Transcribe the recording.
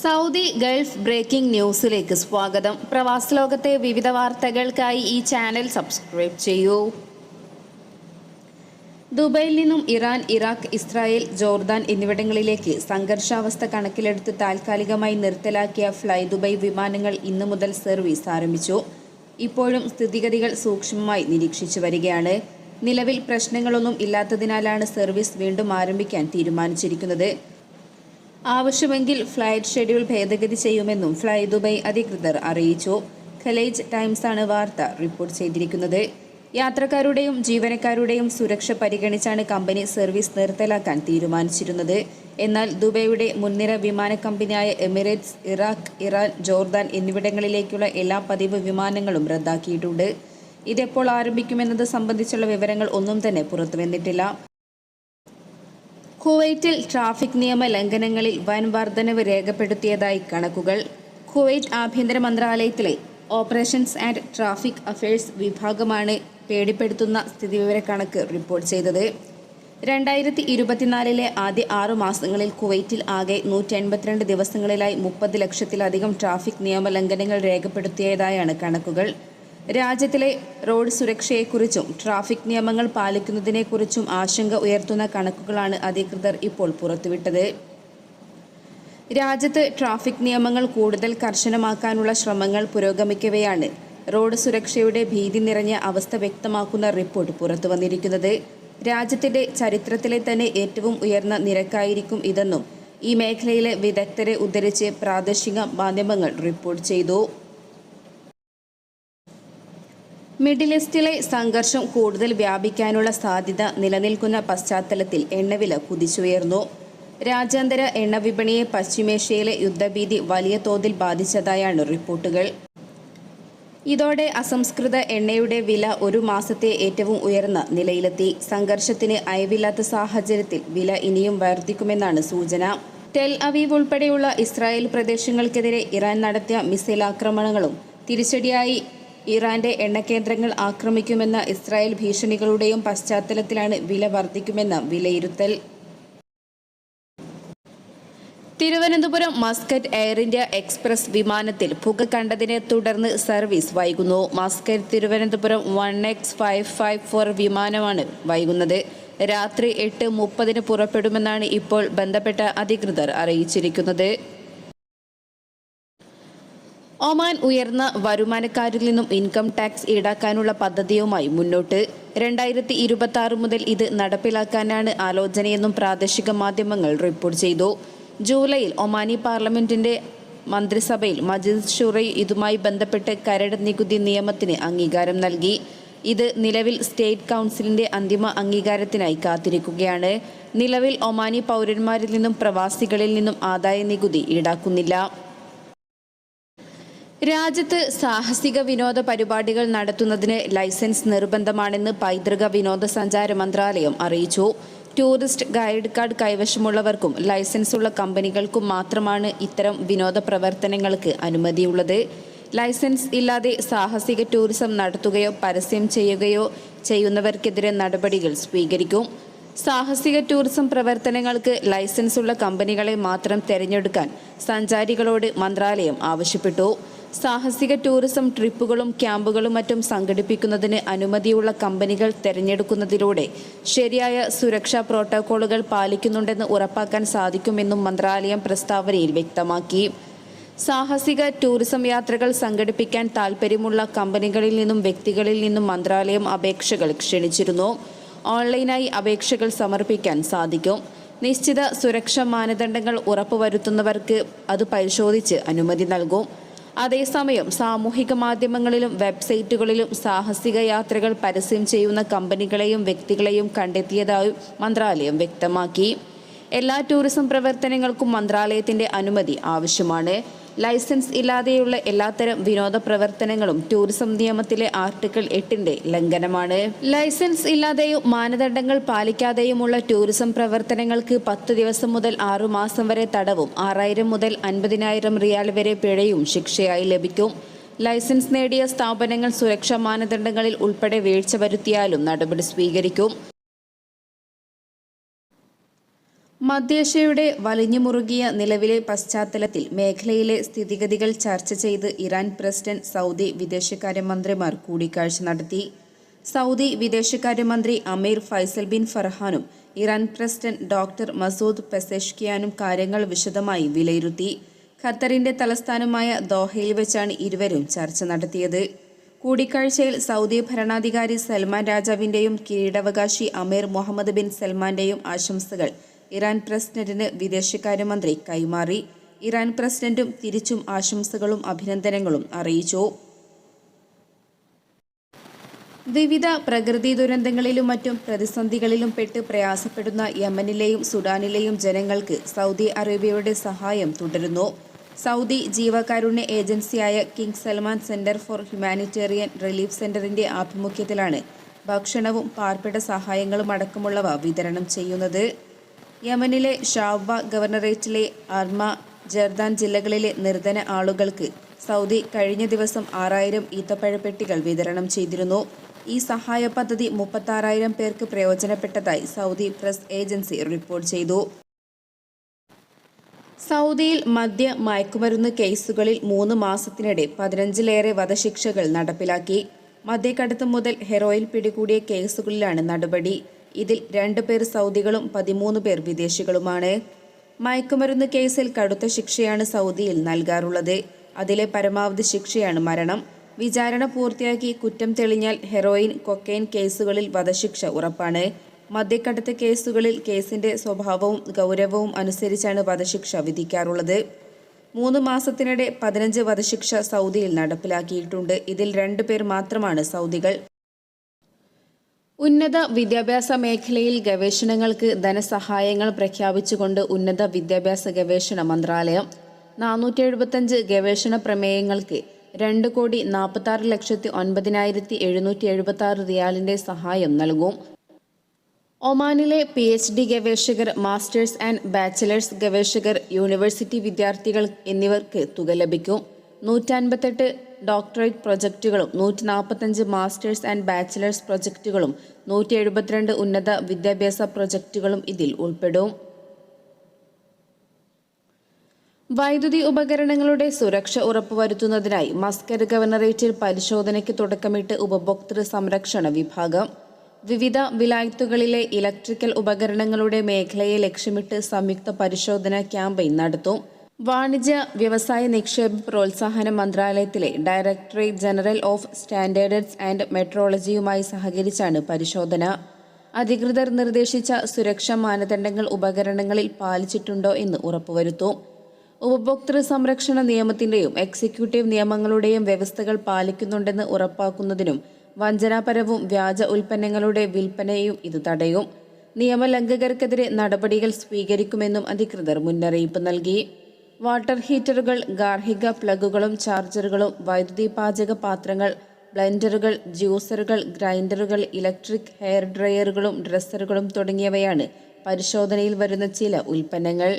Saudi Gulf breaking ന്യൂസിലേക്ക് സ്വാഗതം. പ്രവാസ ലോകത്തെ വിവിധ വാർത്തകൾക്കായി ഈ ചാനൽ സബ്സ്ക്രൈബ് ചെയ്യൂ. ദുബൈയിൽ നിന്നും ഇറാൻ ഇറാഖ് ഇസ്രായേൽ ജോർദാൻ എന്നിവിടങ്ങളിലേക്ക് സംഘർഷാവസ്ഥ കണക്കിലെടുത്ത് താൽക്കാലികമായി നിർത്തലാക്കിയ ഫ്ലൈ ദുബൈ വിമാനങ്ങൾ ഇന്നു മുതൽ സർവീസ് ആരംഭിച്ചു. ഇപ്പോഴും സ്ഥിതിഗതികൾ സൂക്ഷ്മമായി നിരീക്ഷിച്ചു വരികയാണ്. നിലവിൽ പ്രശ്നങ്ങളൊന്നും ഇല്ലാത്തതിനാലാണ് സർവീസ് വീണ്ടും ആരംഭിക്കാൻ തീരുമാനിച്ചിരിക്കുന്നത്. ആവശ്യമെങ്കിൽ ഫ്ലൈറ്റ് ഷെഡ്യൂൾ ഭേദഗതി ചെയ്യുമെന്നും ഫ്ലൈ ദുബൈ അധികൃതർ അറിയിച്ചു. ഖലേജ് ടൈംസാണ് വാർത്ത റിപ്പോർട്ട് ചെയ്തിരിക്കുന്നത്. യാത്രക്കാരുടെയും ജീവനക്കാരുടെയും സുരക്ഷ പരിഗണിച്ചാണ് കമ്പനി സർവീസ് നിർത്തലാക്കാൻ തീരുമാനിച്ചിരുന്നത്. എന്നാൽ ദുബൈയുടെ മുൻനിര വിമാന കമ്പനിയായ എമിറേറ്റ്സ് ഇറാഖ് ഇറാൻ ജോർദാൻ എന്നിവിടങ്ങളിലേക്കുള്ള എല്ലാ പതിവ് വിമാനങ്ങളും റദ്ദാക്കിയിട്ടുണ്ട്. ഇതെപ്പോൾ ആരംഭിക്കുമെന്നത് സംബന്ധിച്ചുള്ള വിവരങ്ങൾ ഒന്നും തന്നെ പുറത്തുവന്നിട്ടില്ല. കുവൈറ്റിൽ ട്രാഫിക് നിയമ ലംഘനങ്ങളിൽ വൻ വർധനവ് രേഖപ്പെടുത്തിയതായി കണക്കുകൾ. കുവൈറ്റ് ആഭ്യന്തര മന്ത്രാലയത്തിലെ ഓപ്പറേഷൻസ് ആൻഡ് ട്രാഫിക് അഫയേഴ്സ് വിഭാഗമാണ് പേടിപ്പെടുത്തുന്ന സ്ഥിതിവിവര കണക്ക് റിപ്പോർട്ട് ചെയ്തത്. രണ്ടായിരത്തി ഇരുപത്തിനാലിലെ ആദ്യ ആറു മാസങ്ങളിൽ കുവൈറ്റിൽ ആകെ നൂറ്റി എൺപത്തിരണ്ട് ദിവസങ്ങളിലായി മുപ്പത് ലക്ഷത്തിലധികം ട്രാഫിക് നിയമ ലംഘനങ്ങൾ രേഖപ്പെടുത്തിയതായാണ് കണക്കുകൾ. രാജ്യത്തിലെ റോഡ് സുരക്ഷയെക്കുറിച്ചും ട്രാഫിക് നിയമങ്ങൾ പാലിക്കുന്നതിനെക്കുറിച്ചും ആശങ്ക ഉയർത്തുന്ന കണക്കുകളാണ് അധികൃതർ ഇപ്പോൾ പുറത്തുവിട്ടത്. രാജ്യത്ത് ട്രാഫിക് നിയമങ്ങൾ കൂടുതൽ കർശനമാക്കാനുള്ള ശ്രമങ്ങൾ പുരോഗമിക്കവെയാണ് റോഡ് സുരക്ഷയുടെ ഭീതി നിറഞ്ഞ അവസ്ഥ വ്യക്തമാക്കുന്ന റിപ്പോർട്ട് പുറത്തു വന്നിരിക്കുന്നത് രാജ്യത്തിന്റെ ചരിത്രത്തിലെ തന്നെ ഏറ്റവും ഉയർന്ന നിരക്കായിരിക്കും ഇതെന്നും ഈ മേഖലയിലെ വിദഗ്ധരെ ഉദ്ധരിച്ച് പ്രാദേശിക മാധ്യമങ്ങൾ റിപ്പോർട്ട് ചെയ്തു. മിഡിൽ ഈസ്റ്റിലെ സംഘർഷം കൂടുതൽ വ്യാപിക്കാനുള്ള സാധ്യത നിലനിൽക്കുന്ന പശ്ചാത്തലത്തിൽ എണ്ണവില കുതിച്ചുയർന്നു. രാജ്യാന്തര എണ്ണവിപണിയെ പശ്ചിമേഷ്യയിലെ യുദ്ധഭീതി വലിയ തോതിൽ ബാധിച്ചതായാണ് റിപ്പോർട്ടുകൾ. ഇതോടെ അസംസ്കൃത എണ്ണയുടെ വില ഒരു മാസത്തെ ഏറ്റവും ഉയർന്ന നിലയിലെത്തി. സംഘർഷത്തിന് അയവില്ലാത്ത സാഹചര്യത്തിൽ വില ഇനിയും വർദ്ധിക്കുമെന്നാണ് സൂചന. ടെൽ അവീവ് ഉൾപ്പെടെയുള്ള ഇസ്രായേൽ പ്രദേശങ്ങൾക്കെതിരെ ഇറാൻ നടത്തിയ മിസൈൽ ആക്രമണങ്ങളും തിരിച്ചടിയായി. ഇറാന്റെ എണ്ണക്കേന്ദ്രങ്ങൾ ആക്രമിക്കുമെന്ന ഇസ്രായേൽ ഭീഷണികളുടെയും പശ്ചാത്തലത്തിലാണ് വില വർദ്ധിക്കുമെന്ന വിലയിരുത്തൽ. Thiruvananthapuram Muscat Air India Express വിമാനത്തിൽ പുക കണ്ടതിനെ തുടർന്ന് സർവീസ് വൈകുന്നു. Muscat Thiruvananthapuram one X five five four വിമാനമാണ് വൈകുന്നത്. രാത്രി എട്ട് മുപ്പതിന് പുറപ്പെടുമെന്നാണ് ഇപ്പോൾ ബന്ധപ്പെട്ട അധികൃതർ അറിയിച്ചിരിക്കുന്നത്. ഒമാൻ ഉയർന്ന വരുമാനക്കാരിൽ നിന്നും ഇൻകം ടാക്സ് ഈടാക്കാനുള്ള പദ്ധതിയുമായി മുന്നോട്ട്. രണ്ടായിരത്തി ഇരുപത്തി ആറ് മുതൽ ഇത് നടപ്പിലാക്കാനാണ് ആലോചനയെന്നും പ്രാദേശിക മാധ്യമങ്ങൾ റിപ്പോർട്ട് ചെയ്തു. ജൂലൈയിൽ ഒമാനി പാർലമെന്റിന്റെ മന്ത്രിസഭയിൽ മജിദ് ഷുറൈ ഇതുമായി ബന്ധപ്പെട്ട് കരട് നികുതി നിയമത്തിന് അംഗീകാരം നൽകി. ഇത് നിലവിൽ സ്റ്റേറ്റ് കൗൺസിലിന്റെ അന്തിമ അംഗീകാരത്തിനായി കാത്തിരിക്കുകയാണ്. നിലവിൽ ഒമാനി പൗരന്മാരിൽ നിന്നും പ്രവാസികളിൽ നിന്നും ആദായ നികുതി ഈടാക്കുന്നില്ല. രാജ്യത്ത് സാഹസിക വിനോദ പരിപാടികൾ നടത്തുന്നതിന് ലൈസൻസ് നിർബന്ധമാണെന്ന് പൈതൃക വിനോദസഞ്ചാര മന്ത്രാലയം അറിയിച്ചു. ടൂറിസ്റ്റ് ഗൈഡ് കാർഡ് കൈവശമുള്ളവർക്കും ലൈസൻസുള്ള കമ്പനികൾക്കും മാത്രമാണ് ഇത്തരം വിനോദ പ്രവർത്തനങ്ങൾക്ക് അനുമതിയുള്ളത്. ലൈസൻസ് ഇല്ലാതെ സാഹസിക ടൂറിസം നടത്തുകയോ പരസ്യം ചെയ്യുകയോ ചെയ്യുന്നവർക്കെതിരെ നടപടികൾ സ്വീകരിക്കും. സാഹസിക ടൂറിസം പ്രവർത്തനങ്ങൾക്ക് ലൈസൻസുള്ള കമ്പനികളെ മാത്രം തിരഞ്ഞെടുക്കാൻ സഞ്ചാരികളോട് മന്ത്രാലയം ആവശ്യപ്പെട്ടു. സാഹസിക ടൂറിസം ട്രിപ്പുകളും ക്യാമ്പുകളും മറ്റും സംഘടിപ്പിക്കുന്നതിന് അനുമതിയുള്ള കമ്പനികൾ തെരഞ്ഞെടുക്കുന്നതിലൂടെ ശരിയായ സുരക്ഷാ പ്രോട്ടോക്കോളുകൾ പാലിക്കുന്നുണ്ടെന്ന് ഉറപ്പാക്കാൻ സാധിക്കുമെന്നും മന്ത്രാലയം പ്രസ്താവനയിൽ വ്യക്തമാക്കി. സാഹസിക ടൂറിസം യാത്രകൾ സംഘടിപ്പിക്കാൻ താൽപ്പര്യമുള്ള കമ്പനികളിൽ നിന്നും വ്യക്തികളിൽ നിന്നും മന്ത്രാലയം അപേക്ഷകൾ ക്ഷണിച്ചിരുന്നു. ഓൺലൈനായി അപേക്ഷകൾ സമർപ്പിക്കാൻ സാധിക്കും. നിശ്ചിത സുരക്ഷാ മാനദണ്ഡങ്ങൾ ഉറപ്പുവരുത്തുന്നവർക്ക് അത് പരിശോധിച്ച് അനുമതി നൽകും. അതേസമയം സാമൂഹിക മാധ്യമങ്ങളിലും വെബ്സൈറ്റുകളിലും സാഹസിക യാത്രകൾ പരസ്യം ചെയ്യുന്ന കമ്പനികളെയും വ്യക്തികളെയും കണ്ടെത്തിയതായും മന്ത്രാലയം വ്യക്തമാക്കി. എല്ലാ ടൂറിസം പ്രവർത്തനങ്ങൾക്കും മന്ത്രാലയത്തിന്റെ അനുമതി ആവശ്യമാണ്. ലൈസൻസ് ഇല്ലാതെയുള്ള എല്ലാത്തരം വിനോദ പ്രവർത്തനങ്ങളും ടൂറിസം നിയമത്തിലെ ആർട്ടിക്കിൾ എട്ടിന്റെ ലംഘനമാണ്. ലൈസൻസ് ഇല്ലാതെയും മാനദണ്ഡങ്ങൾ പാലിക്കാതെയുമുള്ള ടൂറിസം പ്രവർത്തനങ്ങൾക്ക് പത്ത് ദിവസം മുതൽ ആറു മാസം വരെ തടവും ആറായിരം മുതൽ അൻപതിനായിരം റിയാൽ വരെ പിഴയും ശിക്ഷയായി ലഭിക്കും. ലൈസൻസ് നേടിയ സ്ഥാപനങ്ങൾ സുരക്ഷാ മാനദണ്ഡങ്ങളിൽ ഉൾപ്പെടെ വീഴ്ച വരുത്തിയാലും നടപടി സ്വീകരിക്കും. മധ്യേഷ്യയുടെ വലിഞ്ഞുമുറുകിയ നിലവിലെ പശ്ചാത്തലത്തിൽ മേഖലയിലെ സ്ഥിതിഗതികൾ ചർച്ച ചെയ്ത് ഇറാൻ പ്രസിഡന്റ് സൗദി വിദേശകാര്യമന്ത്രിമാർ കൂടിക്കാഴ്ച നടത്തി. സൗദി വിദേശകാര്യമന്ത്രി അമീർ ഫൈസൽ ബിൻ ഫർഹാനും ഇറാൻ പ്രസിഡന്റ് ഡോക്ടർ മസൂദ് പെസേഷ്കിയാനും കാര്യങ്ങൾ വിശദമായി വിലയിരുത്തി. ഖത്തറിന്റെ തലസ്ഥാനമായ ദോഹയിൽ വെച്ചാണ് ഇരുവരും ചർച്ച നടത്തിയത്. കൂടിക്കാഴ്ചയിൽ സൗദി ഭരണാധികാരി സൽമാൻ രാജാവിന്റെയും കിരീടാവകാശി അമീർ മുഹമ്മദ് ബിൻ സൽമാന്റെയും ആശംസകൾ ഇറാൻ പ്രസിഡന്റിന് വിദേശകാര്യമന്ത്രി കൈമാറി. ഇറാൻ പ്രസിഡന്റും തിരിച്ചും ആശംസകളും അഭിനന്ദനങ്ങളും അറിയിച്ചു. വിവിധ പ്രകൃതി ദുരന്തങ്ങളിലും മറ്റും പ്രതിസന്ധികളിലും പെട്ട് പ്രയാസപ്പെടുന്ന യമനിലെയും സുഡാനിലെയും ജനങ്ങൾക്ക് സൗദി അറേബ്യയുടെ സഹായം തുടരുന്നു. സൗദി ജീവകാരുണ്യ ഏജൻസിയായ King Salman centre for humanitarian relief സെന്ററിന്റെ ആഭിമുഖ്യത്തിലാണ് ഭക്ഷണവും പാർപ്പിട സഹായങ്ങളും അടക്കമുള്ളവ വിതരണം ചെയ്യുന്നത്. യമനിലെ ഷാവ ഗവർണറേറ്റിലെ അർമ ജർദാൻ ജില്ലകളിലെ നിർധന ആളുകൾക്ക് സൗദി കഴിഞ്ഞ ദിവസം ആറായിരം ഈത്തപ്പഴപ്പെട്ടികൾ വിതരണം ചെയ്തിരുന്നു. ഈ സഹായ പദ്ധതി മുപ്പത്താറായിരം പേർക്ക് പ്രയോജനപ്പെട്ടതായി സൗദി പ്രസ് ഏജൻസി റിപ്പോർട്ട് ചെയ്തു. സൗദിയിൽ മദ്യ മയക്കുമരുന്ന് കേസുകളിൽ മൂന്ന് മാസത്തിനിടെ പതിനഞ്ചിലേറെ വധശിക്ഷകൾ നടപ്പിലാക്കി. മദ്യക്കടത്ത് മുതൽ ഹെറോയിൽ പിടികൂടിയ കേസുകളിലാണ് നടപടി. ഇതിൽ രണ്ട് പേർ സൗദികളും പതിമൂന്ന് പേർ വിദേശികളുമാണ്. മയക്കുമരുന്ന് കേസിൽ കടുത്ത ശിക്ഷയാണ് സൗദിയിൽ നൽകാറുള്ളത്. അതിലെ പരമാവധി ശിക്ഷയാണ് മരണം. വിചാരണ പൂർത്തിയാക്കി കുറ്റം തെളിഞ്ഞാൽ ഹെറോയിൻ കൊക്കൈൻ കേസുകളിൽ വധശിക്ഷ ഉറപ്പാണ്. മദ്യക്കടത്ത് കേസുകളിൽ കേസിന്റെ സ്വഭാവവും ഗൗരവവും അനുസരിച്ചാണ് വധശിക്ഷ വിധിക്കാറുള്ളത്. മൂന്ന് മാസത്തിനിടെ പതിനഞ്ച് വധശിക്ഷ സൗദിയിൽ നടപ്പിലാക്കിയിട്ടുണ്ട്. ഇതിൽ രണ്ടു പേർ മാത്രമാണ് സൗദികൾ. ഉന്നത വിദ്യാഭ്യാസ മേഖലയിൽ ഗവേഷണങ്ങൾക്ക് ധനസഹായങ്ങൾ പ്രഖ്യാപിച്ചുകൊണ്ട് ഉന്നത വിദ്യാഭ്യാസ ഗവേഷണ മന്ത്രാലയം നാനൂറ്റി എഴുപത്തഞ്ച് ഗവേഷണ പ്രമേയങ്ങൾക്ക് രണ്ട് കോടി നാൽപ്പത്തി ലക്ഷത്തി ഒൻപതിനായിരത്തി എഴുന്നൂറ്റി എഴുപത്തി റിയാലിന്റെ സഹായം നൽകും. ഒമാനിലെ പി എച്ച് ഡി ഗവേഷകർ മാസ്റ്റേഴ്സ് ആൻഡ് ബാച്ചിലേഴ്സ് ഗവേഷകർ യൂണിവേഴ്സിറ്റി വിദ്യാർത്ഥികൾ എന്നിവർക്ക് തുക ലഭിക്കും. നൂറ്റൻപത്തെട്ട് ഡോക്ടറേറ്റ് പ്രൊജക്റ്റുകളും നൂറ്റി നാൽപ്പത്തഞ്ച് മാസ്റ്റേഴ്സ് ആൻഡ് ബാച്ചിലേഴ്സ് പ്രൊജക്റ്റുകളും നൂറ്റി എഴുപത്തിരണ്ട് ഉന്നത വിദ്യാഭ്യാസ പ്രൊജക്റ്റുകളും ഇതിൽ ഉൾപ്പെടും. വൈദ്യുതി ഉപകരണങ്ങളുടെ സുരക്ഷ ഉറപ്പുവരുത്തുന്നതിനായി മസ്കറ്റ് ഗവർണറേറ്റിൽ പരിശോധനയ്ക്ക് തുടക്കമിട്ട് ഉപഭോക്തൃ സംരക്ഷണ വിഭാഗം. വിവിധ വിലായത്തുകളിലെ ഇലക്ട്രിക്കൽ ഉപകരണങ്ങളുടെ മേഖലയെ ലക്ഷ്യമിട്ട് സംയുക്ത പരിശോധന ക്യാമ്പയിൻ നടത്തും. വാണിജ്യ വ്യവസായ നിക്ഷേപ പ്രോത്സാഹന മന്ത്രാലയത്തിലെ directorate general of standards and മെട്രോളജിയുമായി സഹകരിച്ചാണ് പരിശോധന. അധികൃതർ നിർദ്ദേശിച്ച സുരക്ഷാ മാനദണ്ഡങ്ങൾ ഉപകരണങ്ങളിൽ പാലിച്ചിട്ടുണ്ടോ എന്ന് ഉറപ്പുവരുത്തും. ഉപഭോക്തൃ സംരക്ഷണ നിയമത്തിന്റെയും എക്സിക്യൂട്ടീവ് നിയമങ്ങളുടെയും വ്യവസ്ഥകൾ പാലിക്കുന്നുണ്ടെന്ന് ഉറപ്പാക്കുന്നതിനും വഞ്ചനാപരവും വ്യാജ ഉൽപ്പന്നങ്ങളുടെ വിൽപ്പനയും ഇത് തടയും. നിയമലംഘകർക്കെതിരെ നടപടികൾ സ്വീകരിക്കുമെന്നും അധികൃതർ മുന്നറിയിപ്പ് നൽകി. വാട്ടർ ഹീറ്ററുകൾ ഗാർഹിക പ്ലഗുകളും ചാർജറുകളും വൈദ്യുതി പാചക പാത്രങ്ങൾ ബ്ലെൻഡറുകൾ ജ്യൂസറുകൾ ഗ്രൈൻഡറുകൾ ഇലക്ട്രിക് ഹെയർ ഡ്രയറുകളും ഡ്രസ്സറുകളും തുടങ്ങിയവയാണ് പരിശോധനയിൽ വരുന്ന ചില ഉൽപ്പന്നങ്ങൾ.